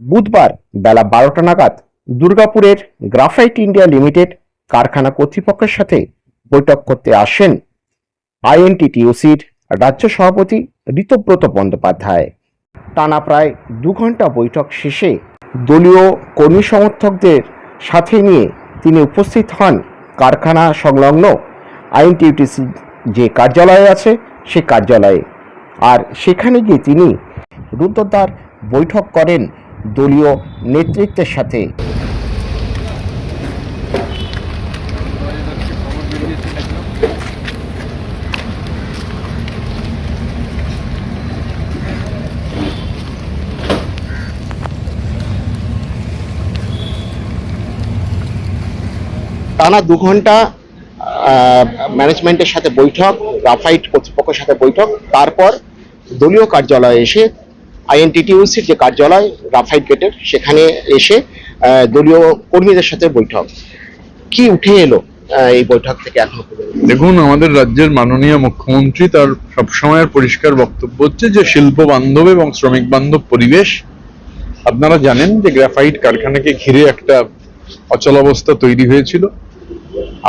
বুধবার বেলা বারোটা নাগাদ দুর্গাপুরের গ্রাফাইট ইন্ডিয়া লিমিটেড কারখানা কর্তৃপক্ষের সাথে বৈঠক করতে আসেন আইএনটিটিউসির রাজ্য সভাপতি ঋতব্রত বন্দ্যোপাধ্যায়। টানা প্রায় দু ঘণ্টা বৈঠক শেষে দলীয় কর্মী সমর্থকদের সাথে নিয়ে তিনি উপস্থিত হন কারখানা সংলগ্ন আইএনটিউটিসি যে কার্যালয় আছে সে কার্যালয়ে। আর সেখানে গিয়ে তিনি রুদ্রদ্বার বৈঠক করেন দলীয় নেতৃত্বের সাথে। টানা দু ঘণ্টা ম্যানেজমেন্টের সাথে বৈঠক গ্রাফাইট কর্তৃপক্ষের সাথে বৈঠক, তারপর দলীয় কার্যালয়ে এসে আইএনটিটিউসির যে কার্যালয় গ্রাফাইট গেটের, সেখানে এসে দলীয় কর্মীদের সাথে বৈঠক। কি উঠে এলো এই বৈঠক থেকে এখনও? দেখুন, আমাদের রাজ্যের মাননীয় মুখ্যমন্ত্রী তার সবসময়ের পরিষ্কার বক্তব্য হচ্ছে যে শিল্প বান্ধব এবং শ্রমিক বান্ধব পরিবেশ। আপনারা জানেন যে গ্রাফাইট কারখানাকে ঘিরে একটা অচলাবস্থা তৈরি হয়েছিল।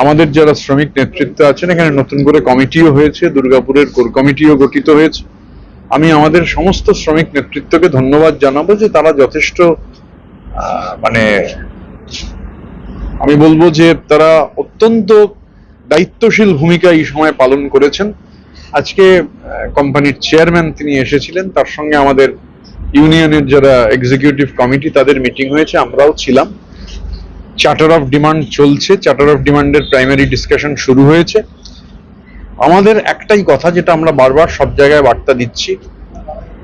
আমাদের যারা শ্রমিক নেতৃত্ব আছেন, এখানে নতুন করে কমিটিও হয়েছে, দুর্গাপুরের কোর কমিটিও গঠিত হয়েছে। আমি আমাদের সমস্ত শ্রমিক নেতৃত্বকে ধন্যবাদ জানাব যে তারা যথেষ্ট মানে আমি বলব যে তারা অত্যন্ত দায়িত্বশীল ভূমিকা এই সময় পালন করেছেন। আজকে কোম্পানির চেয়ারম্যান তিনি এসেছিলেন, তার সঙ্গে আমাদের ইউনিয়নের যারা এক্সিকিউটিভ কমিটি তাদের মিটিং হয়েছে, আমরাও ছিলাম। চার্টার অফ ডিমান্ড চলছে চার্টার অফ ডিমান্ডের প্রাইমারি ডিসকাশন শুরু হয়েছে। আমাদের একটাই কথা যেটা আমরা বারবার সব জায়গায় বার্তা দিচ্ছি,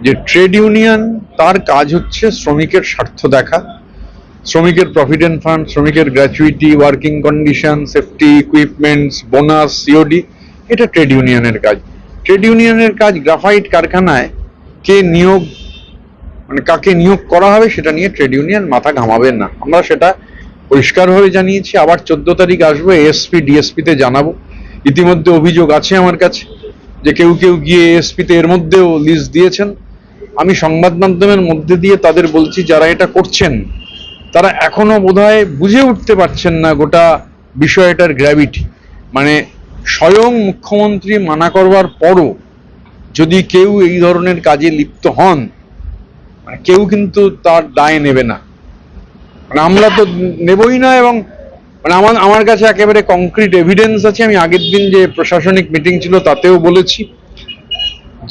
যে ট্রেড ইউনিয়ন তার কাজ হচ্ছে শ্রমিকের স্বার্থ দেখা, শ্রমিকের প্রভিডেন্ট ফান্ড শ্রমিকের gratuity working condition safety equipments bonus COD এটা ট্রেড ইউনিয়নের কাজ। ট্রেড ইউনিয়নের কাজ গ্রাফাইট কারখানায় কে নিয়োগ মানে কাকে নিয়োগ করা হবে সেটা নিয়ে ট্রেড ইউনিয়ন মাথা ঘামাবেন না। আমরা সেটা পরিষ্কারভাবে জানিয়েছি, আবার চোদ্দ তারিখ আসব এসপি ডিএসপি তে জানাব। ইতিমধ্যে অভিযোগ আছে আমার কাছে যে কেউ কেউ গিয়ে এসপি তে এর মধ্যেও লিস্ট দিয়েছেন। আমি সংবাদ মাধ্যমের মধ্যে দিয়ে তাদের বলছি, যারা এটা করছেন, তারা এখনও বোধহয় বুঝে উঠতে পারছেন না গোটা বিষয়টার গ্র্যাভিটি মানে স্বয়ং মুখ্যমন্ত্রী মানা করবার পরও যদি কেউ এই ধরনের কাজে লিপ্ত হন মানে কেউ কিন্তু তার দায় নেবে না। মানে আমরা তো নেবই না এবং মানে আমার আমার কাছে একেবারে কংক্রিট এভিডেন্স আছে। আমি আগের দিন যে প্রশাসনিক মিটিং ছিল তাতেও বলেছি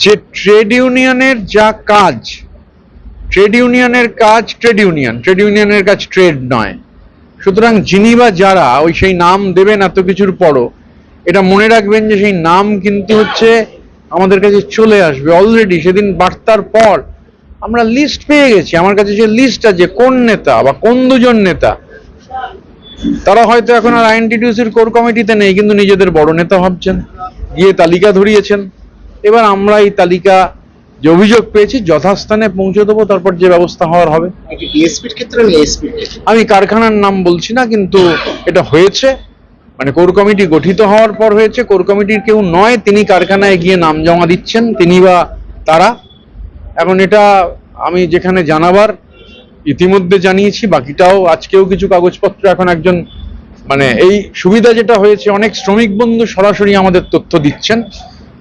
যে ট্রেড ইউনিয়নের যা কাজ ট্রেড ইউনিয়নের কাজ ট্রেড ইউনিয়ন ট্রেড ইউনিয়নের কাজ ট্রেড নয়। সুতরাং যিনি বা যারা ওই সেই নাম দেবেন এত কিছুর পরও, এটা মনে রাখবেন যে সেই নাম কিন্তু হচ্ছে আমাদের কাছে চলে আসবে অলরেডি সেদিন বার্তার পর আমরা লিস্ট পেয়ে গেছি। আমার কাছে যে লিস্ট আছে কোন নেতা বা কোন দুজন নেতা তারা হয়তো এখন আর আইএনটিটিউসির কোর কমিটিতে নেই কিন্তু নিজেদের বড় নেতা ভাবছেন। গিয়ে তালিকা ধরিয়েছেন। এবার আমরা এই তালিকা যে অভিযোগ পেয়েছি যথাস্থানে পৌঁছে দেবো তারপর যে ব্যবস্থা হওয়ার হবে। এটি ডিএসপির ক্ষেত্রে না এসপির ক্ষেত্রে? আমি কারখানার নাম বলছি না কিন্তু এটা হয়েছে। মানে কোর কমিটি গঠিত হওয়ার পর হয়েছে। কোর কমিটির কেউ নয় তিনি কারখানায় গিয়ে নাম জমা দিচ্ছেন তিনি বা তারা। এখন এটা আমি যেখানে জানাবার ইতিমধ্যে জানিয়েছি বাকিটাও আজকেও কিছু কাগজপত্র এখন একজন মানে এই সুবিধা যেটা হয়েছে অনেক শ্রমিক বন্ধু সরাসরি আমাদের তথ্য দিচ্ছেন।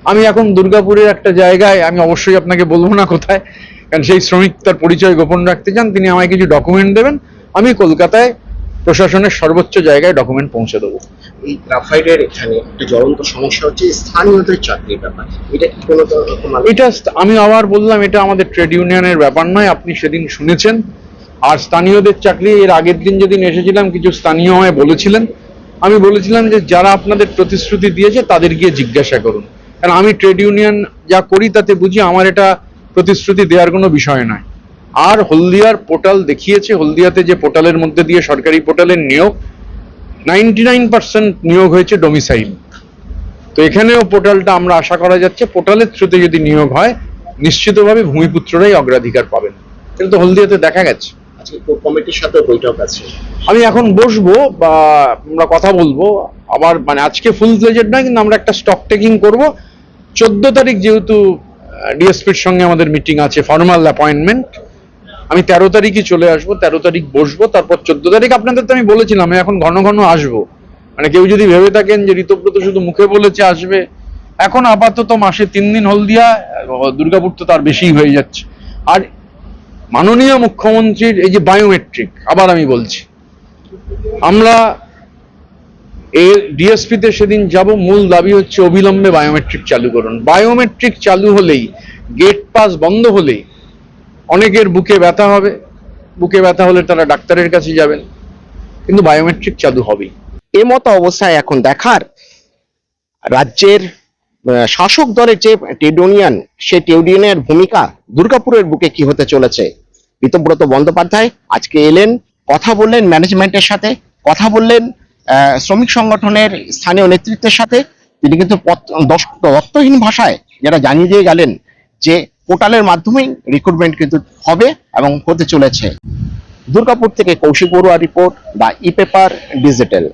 আমি এখন দুর্গাপুরের একটা জায়গায় আমি অবশ্যই আপনাকে বলব না কোথায় কারণ সেই শ্রমিক তার পরিচয় গোপন রাখতে চান তিনি আমায় কিছু ডকুমেন্ট দেবেন আমি কলকাতায় প্রশাসনের সর্বোচ্চ জায়গায় ডকুমেন্ট পৌঁছে দেবো। এই গ্রাফাইটের এখানে একটা জ্বলন্ত সমস্যা হচ্ছে স্থানীয়দের চাকরির ব্যাপার। এটা কি কোনো এটা আমি আবার বললাম এটা আমাদের ট্রেড ইউনিয়নের ব্যাপার নয় আপনি সেদিন শুনেছেন। আর স্থানীয়দের চাকরি এর আগের দিন যেদিন এসেছিলাম, কিছু স্থানীয় আমায় বলেছিলেন। আমি বলেছিলাম যে যারা আপনাদের প্রতিশ্রুতি দিয়েছে, তাদের গিয়ে জিজ্ঞাসা করুন। কারণ আমি ট্রেড ইউনিয়ন যা করি, তাতে বুঝি আমার এটা প্রতিশ্রুতি দেওয়ার কোনো বিষয় নয়। আর হলদিয়ার পোর্টাল দেখিয়েছে, হলদিয়াতে যে পোর্টালের মধ্যে দিয়ে সরকারি পোর্টালের নিয়োগ, নাইনটি নাইন পার্সেন্ট নিয়োগ হয়েছে ডোমিসাইল তো এখানেও পোর্টালটা আমরা আশা করা যাচ্ছে, পোর্টালের থ্রুতে যদি নিয়োগ হয়, নিশ্চিতভাবে ভূমিপুত্ররাই অগ্রাধিকার পাবেন। কিন্তু হলদিয়াতে দেখা গেছে। কমিটির সাথে বৈঠক আছে। আমি এখন বসবো বা আমরা কথা বলব। আবার মানে আজকে ফুল ফ্লেজেড নয়, কিন্তু আমরা একটা স্টক টেকিং করব। চোদ্দ তারিখ যেহেতু ডিএসপির সঙ্গে আমাদের মিটিং আছে ফর্মাল অ্যাপয়েন্টমেন্ট আমি তেরো তারিখই চলে আসব, তেরো তারিখ বসবো, তারপর চোদ্দ তারিখ আপনাদের তো আমি বলেছিলাম, আমি এখন ঘন ঘন আসব। মানে কেউ যদি ভেবে থাকেন যে ঋতব্রত শুধু মুখে বলেছে আসবে, এখন আপাতত মাসে তিন দিন হলদিয়া, দুর্গাপুর তো তার বেশি হয়ে যাচ্ছে। আর মাননীয় মুখ্যমন্ত্রীর এই যে বায়োমেট্রিক আবার আমি বলছি, আমরা এর ডিএসপিতে সেদিন যাব, মূল দাবি হচ্ছে অবিলম্বে বায়োমেট্রিক চালু করুন। বায়োমেট্রিক চালু হলেই গেট পাস বন্ধ হলেই অনেকের বুকে ব্যথা হবে। বুকে ব্যথা হলে তারা ডাক্তারের কাছে যাবেন। কিন্তু বায়োমেট্রিক চালু হবেই। এ মতো অবস্থায় এখন দেখার রাজ্যের শাসক দলের যে সেই ট্রেড ইউনিয়নের ভূমিকা দুর্গাপুরের বুকে কি হতে চলেছে? ঋতব্রত বন্দ্যোপাধ্যায় আজকে এলেন, কথা বললেন ম্যানেজমেন্টের সাথে, কথা বললেন শ্রমিক সংগঠনের স্থানীয় নেতৃত্বের সাথে। তিনি কিন্তু তত্ত্বহীন ভাষায় যারা জানিয়ে দিয়ে গেলেন যে পোর্টালের মাধ্যমেই রিক্রুটমেন্ট কিন্তু হবে এবং হতে চলেছে। দুর্গাপুর থেকে কৌশিক বড়ুয়া রিপোর্ট বা ই পেপার ডিজিটাল